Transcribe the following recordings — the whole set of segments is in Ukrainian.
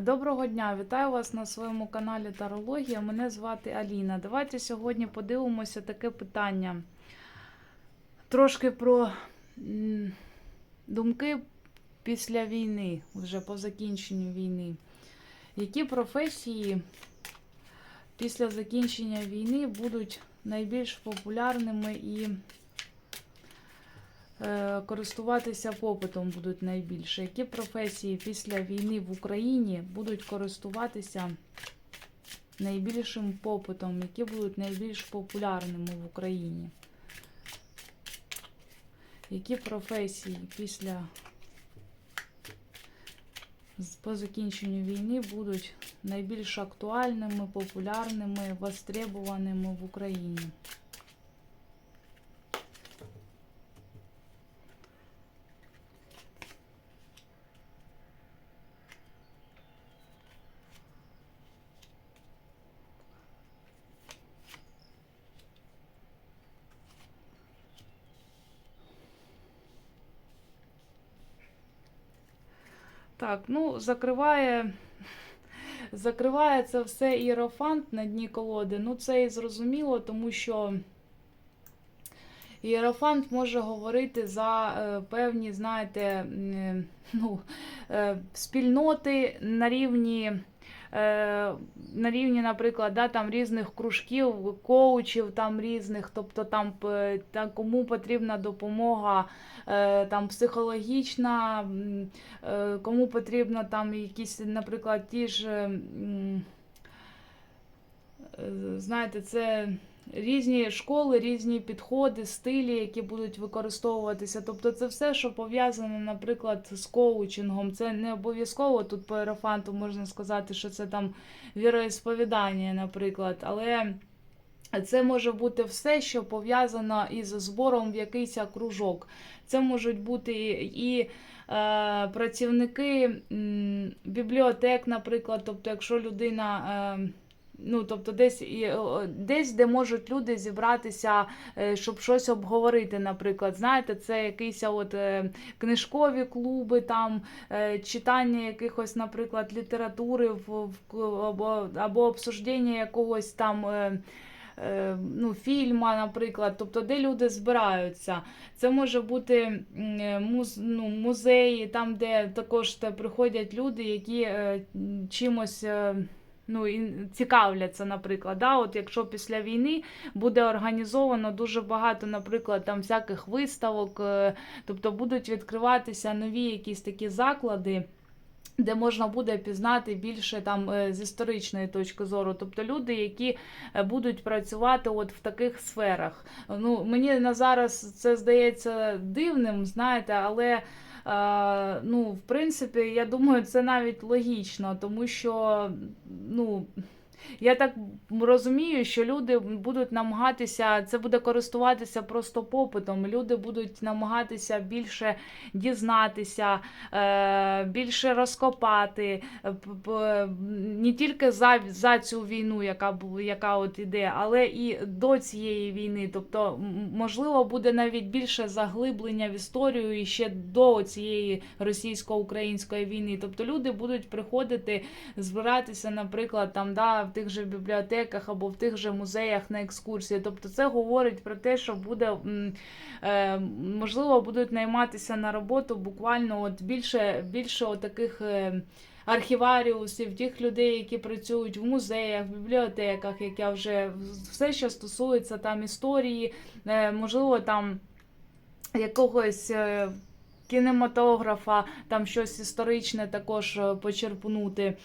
Доброго дня, вітаю вас на своєму каналі Тарологія. Мене звати Аліна. Давайте сьогодні подивимося таке питання. Трошки про думки після війни, вже по закінченню війни. Які професії після закінчення війни будуть найбільш популярними і користуватися попитом будуть найбільше. Які професії після війни в Україні будуть користуватися найбільшим попитом, які будуть найбільш популярними в Україні? Які професії після по закінченню війни будуть найбільш актуальними, популярними, востребованими в Україні? Так, ну, закриває. Закриває це все іерофант на дні колоди. Ну, це і зрозуміло, тому що іерофант може говорити за е, певні, знаєте, м, ну, е, спільноти на рівні. Е, На рівні, наприклад, да, там різних кружків, коучів там різних, тобто там, та кому потрібна допомога е, там психологічна, е, кому потрібно там якісь, наприклад, ті ж, знаєте, це різні школи, різні підходи, стилі, які будуть використовуватися. Тобто це все, що пов'язане, наприклад, з коучингом. Це не обов'язково тут по ерофанту можна сказати, що це там віроісповідання, наприклад, але. Це може бути все, що пов'язано із збором в якийсь кружок. Це можуть бути і е, працівники бібліотек, наприклад. Тобто, якщо людина. Е, Ну, тобто десь, і, десь, де можуть люди зібратися, е, щоб щось обговорити, наприклад. Знаєте, це якісь от е, книжкові клуби, там е, читання якихось, наприклад, літератури або, або обсуждення якогось там. Е, е, ну, фільма, наприклад, тобто де люди збираються. Це може бути е, муз, ну, музеї, там, де також приходять люди, які е, чимось. Ну, і цікавляться, наприклад, да? От якщо після війни буде організовано дуже багато, наприклад, там всяких виставок, е, тобто будуть відкриватися нові якісь такі заклади, де можна буде пізнати більше там е, з історичної точки зору, тобто люди, які е, будуть працювати от в таких сферах. Ну, мені на зараз це здається дивним, знаєте, але. Е, Ну, в принципі, я думаю, це навіть логічно, тому що, ну, я так розумію, що люди будуть намагатися, це буде користуватися просто попитом. Люди будуть намагатися більше дізнатися, е, більше розкопати е, не тільки за, за цю війну, яка яка от іде, але і до цієї війни. Тобто, можливо, буде навіть більше заглиблення в історію і ще до цієї російсько-української війни. Тобто люди будуть приходити, збиратися, наприклад, там да, в тих же бібліотеках або в тих же музеях на екскурсії. Тобто, це говорить про те, що буде е, можливо будуть найматися на роботу буквально от більше, більше таких. е, Архіваріусів, тих людей, які працюють в музеях, в бібліотеках, як я вже все, що стосується там історії, е, можливо, там якогось кінематографа, там щось історичне також почерпнути.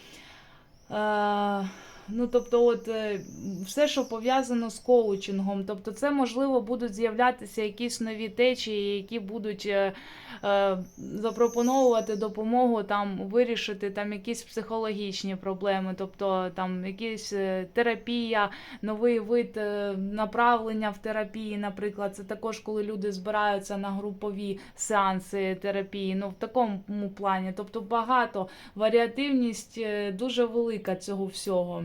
Ну, тобто, от е, все, що пов'язано з коучингом. Тобто, це можливо будуть з'являтися якісь нові течії, які будуть е, е, запропоновувати допомогу там вирішити там якісь психологічні проблеми, тобто там якісь е, терапія, новий вид е, направлення в терапії, наприклад, це також коли люди збираються на групові сеанси терапії. Ну в такому плані, тобто багато варіативність дуже велика цього всього.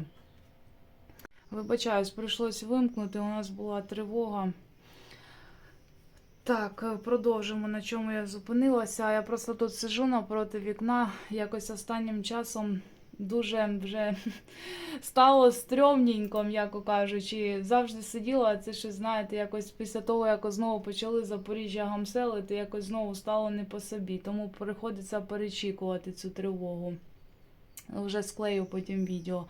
Вибачаюсь, прийшлось вимкнути. У нас була тривога. Так, е, продовжимо, на чому я зупинилася. Я просто тут сижу напроти вікна. Якось останнім часом дуже вже стало стрьомненько, м'яко кажучи. Завжди сиділа, це щось, знаєте, якось після того, як знову почали Запоріжжя гамселити, якось знову стало не по собі. Тому приходиться перечікувати цю тривогу. Вже склею потім відео.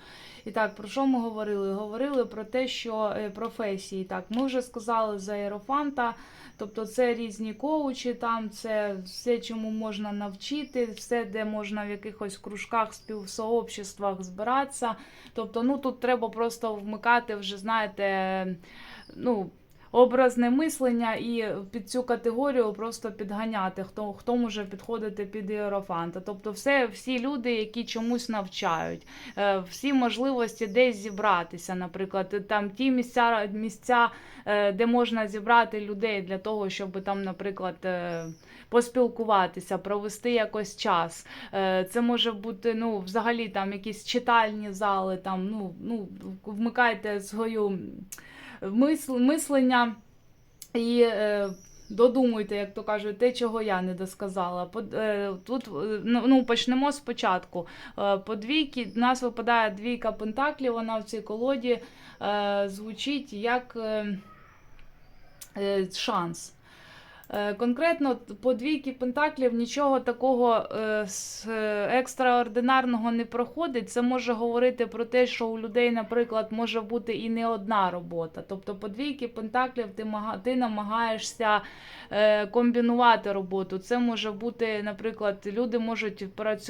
І так, про що ми говорили? Говорили про те, що е, професії. Так, ми вже сказали за Аерофанта, тобто це різні коучі, там це все, чому можна навчити, все, де можна в якихось кружках, співсообществах збиратися. Тобто, ну тут треба просто вмикати вже, знаєте, ну. Образне мислення і під цю категорію просто підганяти, хто хто може підходити під іерофанта. Тобто, все, всі люди, які чомусь навчають, е, всі можливості десь зібратися, наприклад, там ті місця, місця, е, де можна зібрати людей для того, щоб там, наприклад, е, поспілкуватися, провести якось час. Це може бути ну, взагалі там якісь читальні зали, там, ну, ну, вмикайте свою мислення і е, додумуйте, як то кажуть, те, чого я не досказала. Е, тут е, ну, ну, почнемо спочатку. По двійки, у нас випадає двійка пентаклів, вона в цій колоді звучить як шанс. Е, Конкретно по двійки пентаклів нічого такого е, е, екстраординарного не проходить. Це може говорити про те, що у людей, наприклад, може бути і не одна робота. Тобто по двійки пентаклів ти, намагаєшся комбінувати роботу. Це може бути, наприклад, люди можуть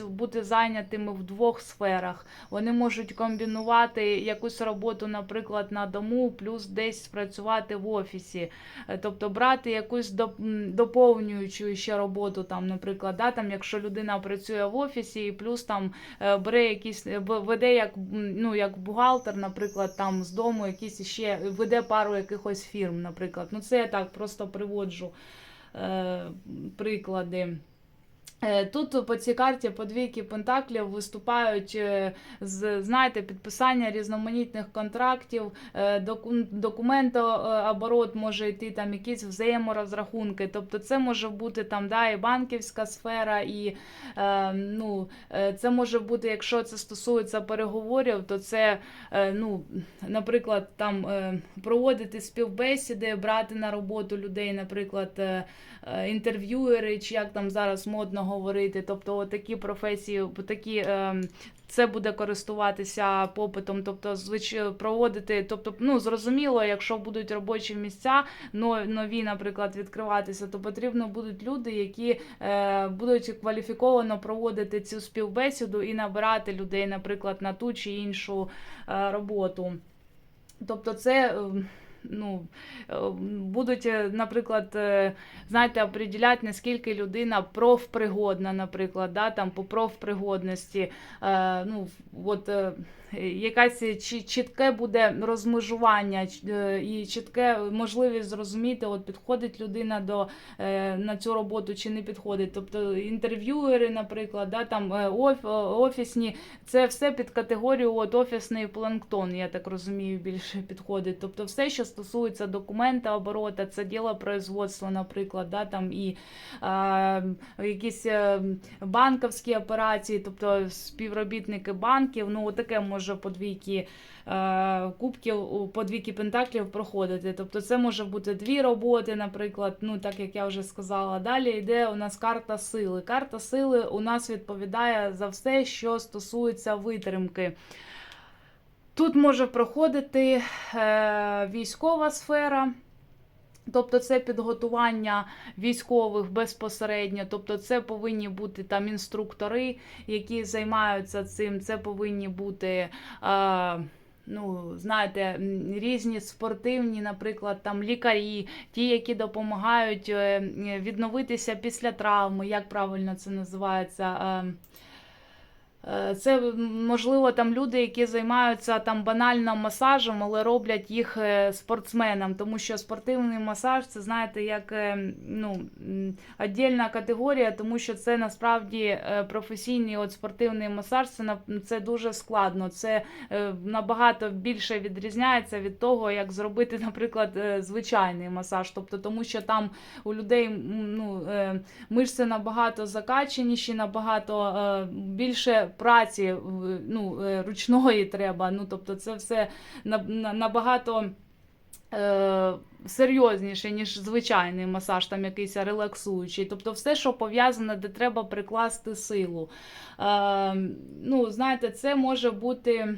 бути зайнятими в двох сферах. Вони можуть комбінувати якусь роботу, наприклад, на дому, плюс десь працювати в офісі. Тобто брати якусь доп- м, доповнюючу ще роботу, там, наприклад, да, там, якщо людина працює в офісі і плюс там е, бере якісь, е, веде як, ну, як бухгалтер, наприклад, там з дому якісь ще веде пару якихось фірм, наприклад. Ну, це я так просто приводжу е, приклади. Е, Тут по цій карті по двійки пентаклів виступають е, з знаєте, підписання різноманітних контрактів, е, доку- документооборот може йти там якісь взаєморозрахунки. Тобто це може бути там да, і банківська сфера, і ну, це може бути, якщо це стосується переговорів, то це, ну, наприклад, там проводити співбесіди, брати на роботу людей, наприклад. інтерв'юери, чи як там зараз модно говорити. Тобто такі професії, такі. е, Це буде користуватися попитом, тобто проводити, тобто, ну зрозуміло, якщо будуть робочі місця, нові, наприклад, відкриватися, то потрібно будуть люди, які е, будуть кваліфіковано проводити цю співбесіду і набирати людей, наприклад, на ту чи іншу е, роботу. Тобто, це. Ну, е, будуть, е, наприклад, е, знаєте, определяти, наскільки людина профпригодна, наприклад, да, там по профпригодності. Ну, от, якась чітке буде розмежування е, і чітке можливість зрозуміти, от підходить людина до, е, на цю роботу чи не підходить. Тобто інтерв'юери, наприклад, да, там, е, оф, офісні, це все під категорію от, офісний планктон, я так розумію, більше підходить. Тобто все, що стосується документа оборота, це діло производства, наприклад, да, там і е, якісь е, банківські операції, тобто співробітники банків, ну таке може по двійки е, кубків, по двійки пентаклів проходити. Тобто це може бути дві роботи, наприклад, ну так як я вже сказала. Далі йде у нас карта сили. Карта сили у нас відповідає за все, що стосується витримки. Тут може проходити е, військова сфера. Тобто це підготування військових безпосередньо, тобто це повинні бути там інструктори, які займаються цим. Це повинні бути. Е, Ну, знаєте, різні спортивні, наприклад, там лікарі, ті, які допомагають е, відновитися після травми, як правильно це називається. Е, Це можливо там люди, які займаються там банально масажем, але роблять їх е, спортсменам, тому що спортивний масаж це знаєте, як е, ну, віддільна категорія, тому що це насправді професійний от спортивний масаж. Це це дуже складно. Це набагато більше відрізняється від того, як зробити, наприклад, звичайний масаж. Тобто, тому що там у людей ну, мишці набагато закаченіші, набагато більше праці ну, е, ручної треба. Ну, тобто це все на- на- набагато е, серйозніше, ніж звичайний масаж, там якийсь релаксуючий. Тобто все, що пов'язане, де треба прикласти силу. Е, ну, знаєте, це може бути.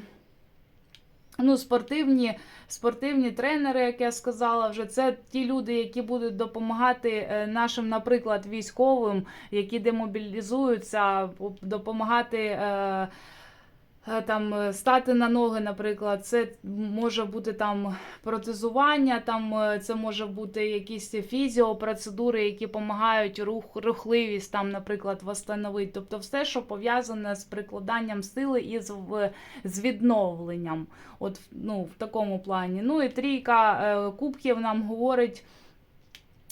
Ну, спортивні, спортивні тренери, як я сказала, вже це ті люди, які будуть допомагати е, нашим, наприклад, військовим, які демобілізуються, допомагати е, там е, стати на ноги, наприклад. Це може бути там протезування, там е, це може бути якісь фізіопроцедури, які допомагають рух, рухливість, там, наприклад, восстановити. Тобто все, що пов'язане з прикладанням сили і з, з відновленням. От ну, в такому плані. Ну і трійка е, кубків нам говорить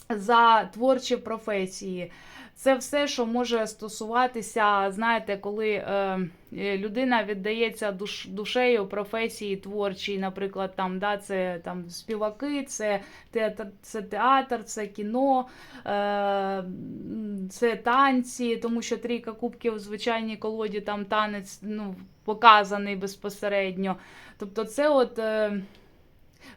за творчі професії. Це все, що може стосуватися, знаєте, коли е, е, людина віддається душ, душею професії творчій, наприклад, там, да, це там, співаки, це театр, це, театр, це кіно, е, це танці, тому що трійка кубків в звичайній колоді там танець ну, показаний безпосередньо. Тобто, це от. Е,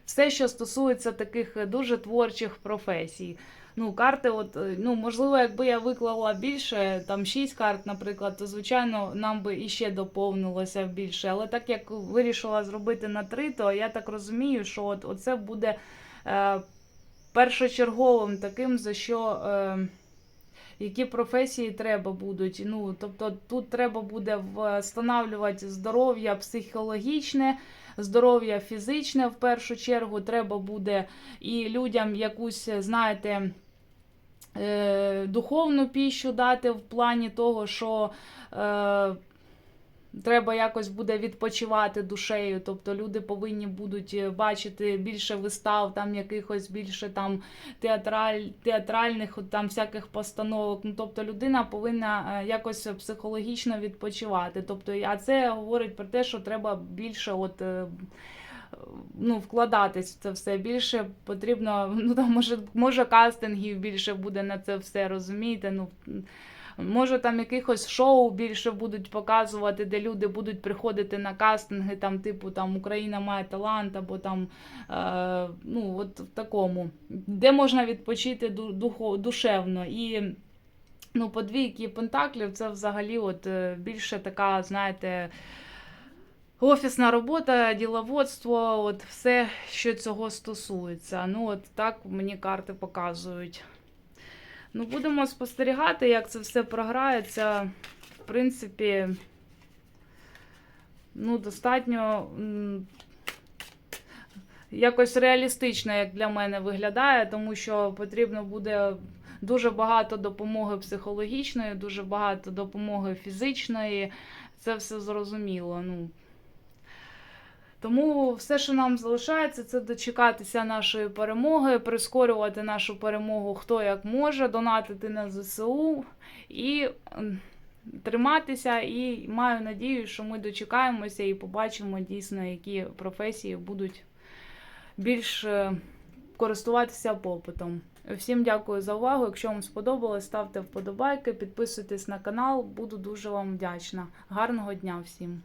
все, що стосується таких е, дуже творчих професій. Ну, карти, от, е, ну, можливо, якби я виклала більше, там 6 карт, наприклад, то, звичайно, нам би іще доповнилося більше. Але так як вирішила зробити на 3, то я так розумію, що от, оце буде е, першочерговим таким, за що. Е, які професії треба будуть. Ну, тобто тут треба буде встановлювати здоров'я психологічне, здоров'я фізичне в першу чергу. Треба буде і людям якусь, знаєте, е, духовну піщу дати в плані того, що е, треба якось буде відпочивати душею. Тобто люди повинні будуть е, бачити більше вистав, там якихось більше там театраль, театральних там всяких постановок. Ну, тобто людина повинна е, якось психологічно відпочивати. Тобто, а це говорить про те, що треба більше от. Ну, вкладатись в це все більше потрібно. Ну там може, може кастингів більше буде на це все, розумієте? Ну може там якихось шоу більше будуть показувати, де люди будуть приходити на кастинги, там, типу там Україна має талант, або там е, ну, от в такому, де можна відпочити ду- духо, душевно. І ну, подвійки пентаклів це взагалі от е, більше така, знаєте. Офісна робота, діловодство, от все, що цього стосується. Ну, от так мені карти показують. Ну, будемо спостерігати, як це все програється. В принципі, ну, достатньо якось реалістично, як для мене виглядає, тому що потрібно буде дуже багато допомоги психологічної, дуже багато допомоги фізичної. Це все зрозуміло. Ну, тому все, що нам залишається, це дочекатися нашої перемоги, прискорювати нашу перемогу хто як може, донатити на ЗСУ і триматися. І маю надію, що ми дочекаємося і побачимо дійсно, які професії будуть більш е, користуватися попитом. Всім дякую за увагу. Якщо вам сподобалось, ставте вподобайки, підписуйтесь на канал. Буду дуже вам вдячна. Гарного дня всім!